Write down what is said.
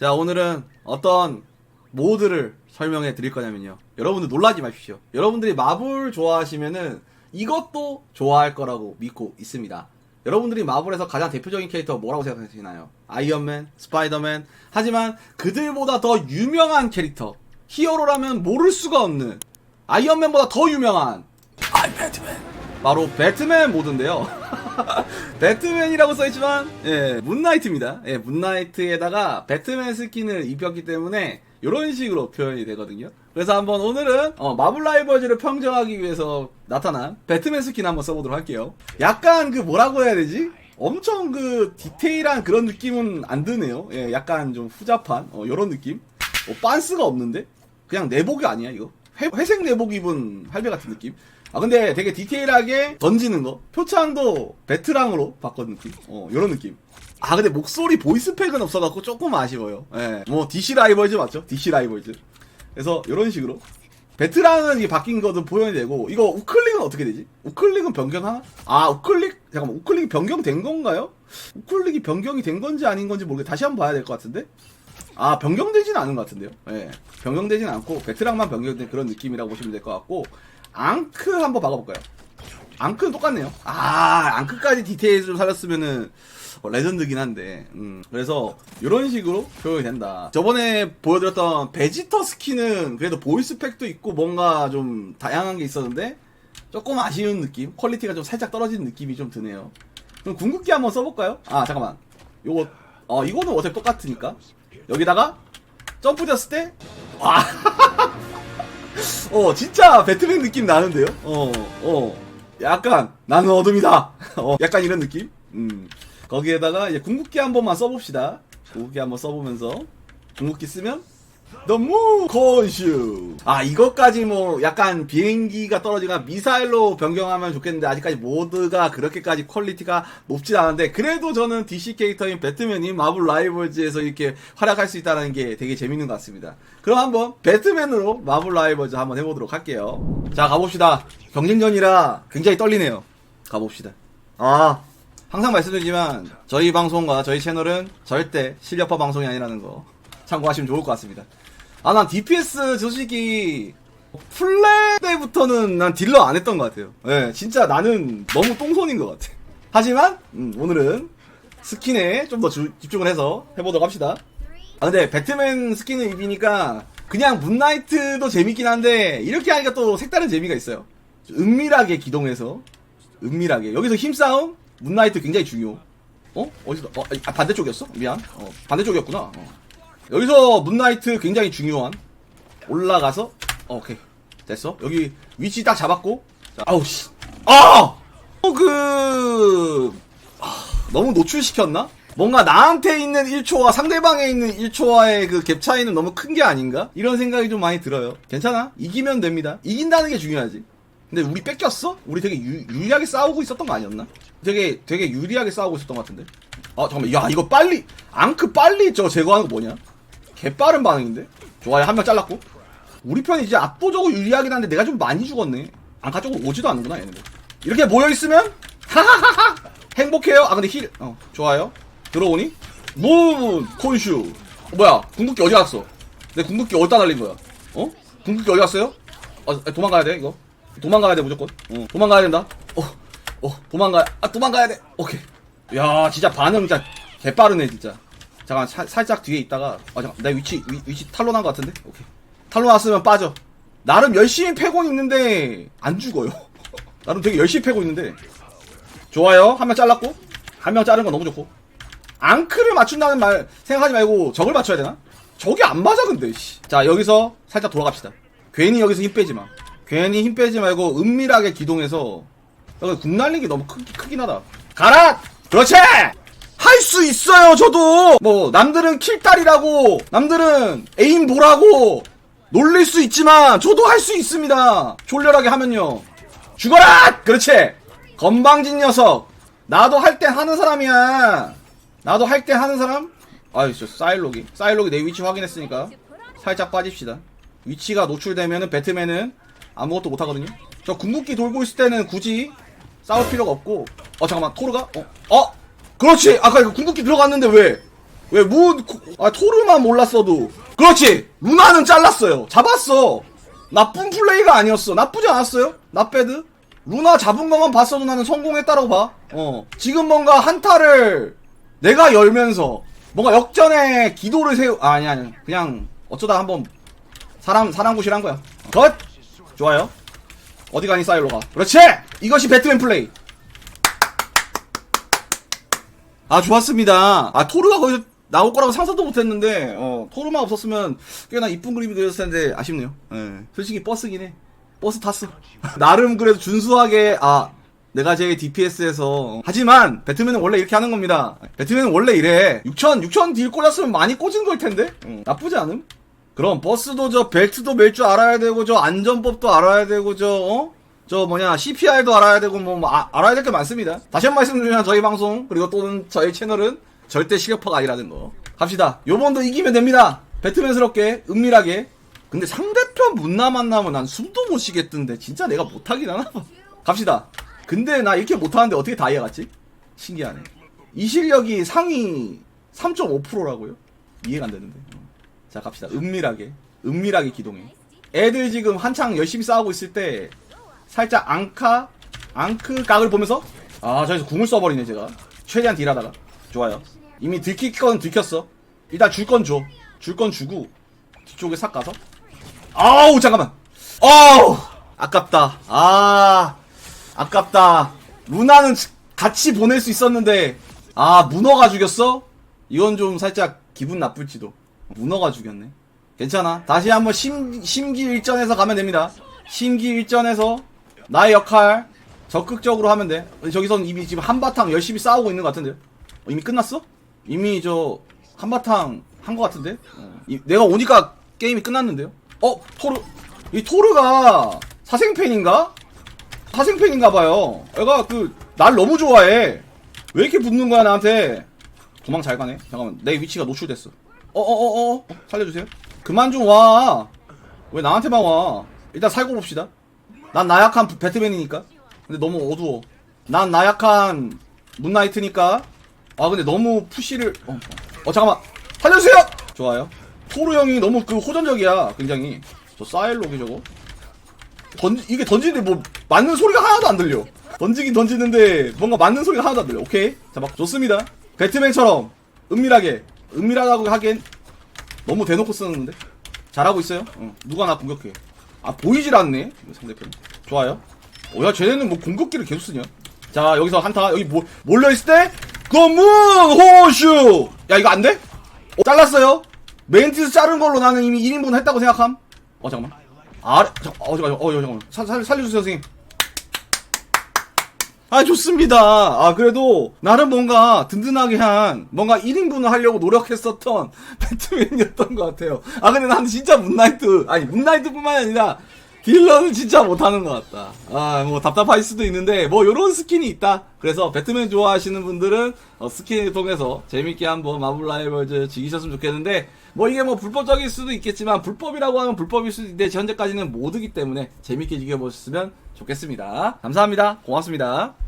자, 오늘은 어떤 모드를 설명해 드릴 거냐면요. 여러분들 놀라지 마십시오. 여러분들이 마블 좋아하시면은 이것도 좋아할 거라고 믿고 있습니다. 여러분들이 마블에서 가장 대표적인 캐릭터 뭐라고 생각하시나요? 아이언맨, 스파이더맨. 하지만 그들보다 더 유명한 캐릭터. 히어로라면 모를 수가 없는 아이언맨보다 더 유명한 아이 배트맨. 바로 배트맨 모드인데요. 배트맨이라고 써있지만 예 문나이트입니다. 예 문나이트에다가 배트맨 스킨을 입혔기 때문에 이런 식으로 표현이 되거든요. 그래서 한번 오늘은 어, 마블 라이벌즈를 평정하기 위해서 나타난 배트맨 스킨 한번 써보도록 할게요. 약간 그 뭐라고 해야 되지? 엄청 그 디테일한 그런 느낌은 안 드네요. 예, 약간 좀 후잡한 어, 이런 느낌. 어, 빤스가 없는데 그냥 내복이 아니야 이거. 회, 회색 내복 입은 할배 같은 느낌. 아 근데 되게 디테일하게 던지는 거? 표창도 베트랑으로 느낌 어 요런 느낌. 아 근데 목소리 보이스팩은 없어갖고 조금 아쉬워요. 예뭐 DC 라이벌즈 맞죠? DC 라이벌즈. 그래서 요런 식으로. 베트랑은 이게 바뀐 것도 보여야 되고 이거 우클릭은 어떻게 되지? 우클릭은 변경하나 아 우클릭? 잠깐만 우클릭이 변경된 건가요? 우클릭이 변경이 된 건지 아닌 건지 모르겠 다시 한번 봐야 될 것 같은데? 아 변경되진 않은 것 같은데요? 예. 변경되진 않고 베트랑만 변경된 그런 느낌이라고 보시면 될 것 같고 앙크 한번 박아볼까요? 앙크는 똑같네요. 아, 앙크까지 디테일 좀 살렸으면은 어, 레전드긴 한데. 음, 그래서 이런 식으로 표현이 된다. 저번에 보여드렸던 베지터 스킨은 그래도 보이스 팩도 있고 뭔가 좀 다양한 게 있었는데 조금 아쉬운 느낌, 퀄리티가 좀 살짝 떨어지는 느낌이 좀 드네요. 그럼 궁극기 한번 써볼까요? 아, 잠깐만. 요거, 어, 이거는 어차피 똑같으니까. 여기다가 점프 됐을 때, 와. 어, 진짜 배트맨 느낌 나는데요? 어, 어. 약간, 나는 어둠이다! 어, 약간 이런 느낌? 음. 거기에다가 이제 궁극기 한 번만 써봅시다. 궁극기 한번 써보면서, 궁극기 쓰면, 너무 컨슈. 아, 이것까지 뭐, 약간 비행기가 떨어지거나 미사일로 변경하면 좋겠는데, 아직까지 모드가 그렇게까지 퀄리티가 높진 않은데, 그래도 저는 DC 캐릭터인 배트맨이 마블 라이벌즈에서 이렇게 활약할 수 있다는 게 되게 재밌는 것 같습니다. 그럼 한번 배트맨으로 마블 라이벌즈 한번 해보도록 할게요. 자, 가봅시다. 경쟁전이라 굉장히 떨리네요. 가봅시다. 아, 항상 말씀드리지만, 저희 방송과 저희 채널은 절대 실력파 방송이 아니라는 거. 참고하시면 좋을 것 같습니다. 아, 난 DPS 솔직히 플레이 때부터는 난 딜러 안 했던 것 같아요. 예, 진짜 나는 너무 똥손인 것 같아. 하지만 음, 오늘은 스킨에 좀 더 집중을 해서 해보도록 합시다. 아 근데 배트맨 스킨을 입으니까 그냥 문나이트도 재밌긴 한데 이렇게 하니까 또 색다른 재미가 있어요. 은밀하게 기동해서 은밀하게 여기서 힘싸움 문나이트 굉장히 중요. 어 어디서 어 아, 반대쪽이었어? 미안. 어 반대쪽이었구나. 어. 여기서 문나이트 굉장히 중요한 올라가서 어, 오케이 됐어 여기 위치 딱 잡았고 자, 아우 씨 아 어 그 아, 너무 노출시켰나? 뭔가 나한테 있는 1초와 상대방에 있는 1초와의 그 갭 차이는 너무 큰 게 아닌가? 이런 생각이 좀 많이 들어요. 괜찮아. 이기면 됩니다. 이긴다는 게 중요하지. 근데 우리 뺏겼어? 우리 되게 유, 유리하게 싸우고 있었던 거 아니었나? 되게 되게 유리하게 싸우고 있었던 것 같은데. 아 잠깐만. 야 이거 빨리 앙크 빨리 저거 제거하는 거 뭐냐? 개빠른 반응인데? 좋아요 한 명 잘랐고. 우리 편이 이제 압도적으로 유리하긴 한데 내가 좀 많이 죽었네. 앙카 쪽으로 오지도 않는구나 얘네들. 이렇게 모여 있으면 하하하하 행복해요. 아 근데 힐 어 좋아요. 들어오니? 문 콘슈. 어, 뭐야? 궁극기 어디 갔어? 내 궁극기 어디다 날린 거야? 어? 궁극기 어디 갔어요? 어, 도망가야 돼 이거. 도망가야 돼 무조건. 어, 도망가야 된다. 어, 어, 도망가. 아 도망가야 돼. 오케이. 야, 진짜 반응 진짜 개빠르네 진짜. 잠깐 살 살짝 뒤에 있다가 아 잠깐 내 위치 위, 위치 탈론한 것 같은데. 오케이. 탈론 왔으면 빠져. 나름 열심히 패고 있는데 안 죽어요. 나름 되게 열심히 패고 있는데. 좋아요. 한 명 잘랐고 한 명 자른 건 너무 좋고. 앙크를 맞춘다는 말 생각하지 말고 적을 맞춰야 되나? 적이 안 맞아 근데 씨. 자 여기서 살짝 돌아갑시다 괜히 여기서 힘 빼지 마 괜히 힘 빼지 말고 은밀하게 기동해서 여기 게 너무 크, 크긴 하다 가라 그렇지 할 수 있어요 저도 뭐 남들은 킬딸이라고 남들은 에임 보라고 놀릴 수 있지만 저도 할 수 있습니다 졸렬하게 하면요 죽어라 그렇지 건방진 녀석 나도 할 때 하는 사람이야 나도 할 때 하는 사람? 아이, 저 사일록이. 사일록이 내 위치 확인했으니까 살짝 빠집시다. 위치가 노출되면은 배트맨은 아무것도 못하거든요. 저 궁극기 돌고 있을 때는 굳이 싸울 필요가 없고. 어, 잠깐만, 토르가? 어, 어! 그렇지! 아까 이거 궁극기 들어갔는데 왜? 왜 무, 아, 토르만 몰랐어도. 그렇지! 루나는 잘랐어요. 잡았어. 나쁜 플레이가 아니었어. 나쁘지 않았어요? 나배드? 루나 잡은 것만 봤어도 나는 성공했다라고 봐. 어. 지금 뭔가 한타를 내가 열면서 뭔가 역전의 기도를 세우, 아, 아니, 아니. 그냥 어쩌다 한번 사람, 사람 구실한 거야. 컷! 좋아요. 어디 가니 사일로 가. 그렇지! 이것이 배트맨 플레이. 아 좋았습니다. 아 토르가 거기서 나올 거라고 상상도 못했는데 어 토르만 없었으면 꽤나 이쁜 그림이 그렸을 텐데 아쉽네요. 예. 솔직히 버스긴 해. 버스 탔어. 나름 그래도 준수하게 아 내가 제일 DPS에서 하지만 배트맨은 원래 이렇게 하는 겁니다. 배트맨은 원래 이래. 6천 6천 딜 꽂았으면 많이 꽂은 걸 텐데 어, 나쁘지 않음. 그럼 버스도 저 벨트도 멜 줄 알아야 되고 저 안전법도 알아야 되고 저 어? 저 뭐냐 CPR도 알아야 되고 뭐, 뭐 아- 알아야 될 게 많습니다. 다시 한번 말씀드리면 저희 방송 그리고 또는 저희 채널은 절대 실력파가 아니라는 거. 갑시다. 요번도 이기면 됩니다. 배트맨스럽게 은밀하게. 근데 상대편 문나 만나면 난 숨도 못 쉬겠던데 진짜 내가 못하긴 하나 봐. 갑시다. 근데 나 이렇게 못하는데 어떻게 다이아 갔지? 신기하네. 이 실력이 상위 3.5%라고요? 이해가 안 되는데. 어. 자 갑시다. 은밀하게. 은밀하게 기동해. 애들 지금 한창 열심히 싸우고 있을 때 살짝 앙카 앙크 각을 보면서 아 저기서 궁을 써버리네 제가. 최대한 딜하다가. 좋아요. 이미 들킬 건 들켰어. 일단 줄 건 줘. 줄 건 주고 뒤쪽에 싹 가서. 아우 잠깐만. 아우 아깝다. 아 아깝다. 루나는 같이 보낼 수 있었는데 아 문어가 죽였어? 이건 좀 살짝 기분 나쁠지도. 문어가 죽였네. 괜찮아. 다시 한번 심, 심기 일전에서 가면 됩니다. 심기 일전에서 나의 역할 적극적으로 하면 돼. 저기선 이미 지금 한바탕 열심히 싸우고 있는 것 같은데요. 어, 이미 끝났어? 이미 저 한바탕 한 것 같은데? 어, 이- 내가 오니까 게임이 끝났는데요. 어 토르 이 토르가 사생팬인가? 사생팬인가봐요. 얘가 그 날 너무 좋아해. 왜 이렇게 붙는 거야 나한테? 도망 잘 가네. 잠깐만 내 위치가 노출됐어. 어어어어 어, 살려주세요. 그만 좀 와. 왜 나한테만 와? 일단 살고 봅시다. 난 나약한 부- 배트맨이니까. 근데 너무 어두워. 난 나약한 문나이트니까. 아 근데 너무 푸시를 어, 어. 어, 잠깐만 살려주세요. 좋아요. 토르 형이 너무 그 호전적이야. 굉장히 저 사일록이 저거. 던지 이게 던지는데 뭐 맞는 소리가 하나도 안 들려. 던지긴 던지는데 뭔가 맞는 소리가 하나도 안 들려. 오케이. 자, 막 좋습니다. 배트맨처럼 은밀하게 은밀하다고 하기엔 너무 대놓고 쓰는데 잘하고 있어요. 어, 누가 나 공격해. 아 보이질 않네 상대편. 좋아요. 오야 쟤네는 뭐 공격기를 계속 쓰냐? 자 여기서 한타 여기 뭐 몰려 있을 때 검문 호슈. 야 이거 안 돼? 어, 잘랐어요. 멘티스 자른 걸로 나는 이미 1인분 했다고 생각함. 어 잠깐만. 아래 잠 어, 잠깐만. 어, 잠깐만. 살, 살, 살려주세요, 선생님. 아, 좋습니다. 아, 그래도, 나름 뭔가 든든하게 한, 뭔가 1인분을 하려고 노력했었던 배트맨이었던 것 같아요. 아, 근데 나는 진짜 문나이트, 아니, 문나이트 뿐만 아니라, 딜러는 진짜 못하는 것 같다. 아, 뭐, 답답할 수도 있는데, 뭐, 요런 스킨이 있다. 그래서, 배트맨 좋아하시는 분들은, 어, 스킨을 통해서 재밌게 한번 마블 라이벌즈 즐기셨으면 좋겠는데, 뭐, 이게 뭐, 불법적일 수도 있겠지만, 불법이라고 하면 불법일 수도 있는데, 현재까지는 모드기 때문에, 재밌게 즐겨보셨으면 좋겠습니다. 감사합니다. 고맙습니다.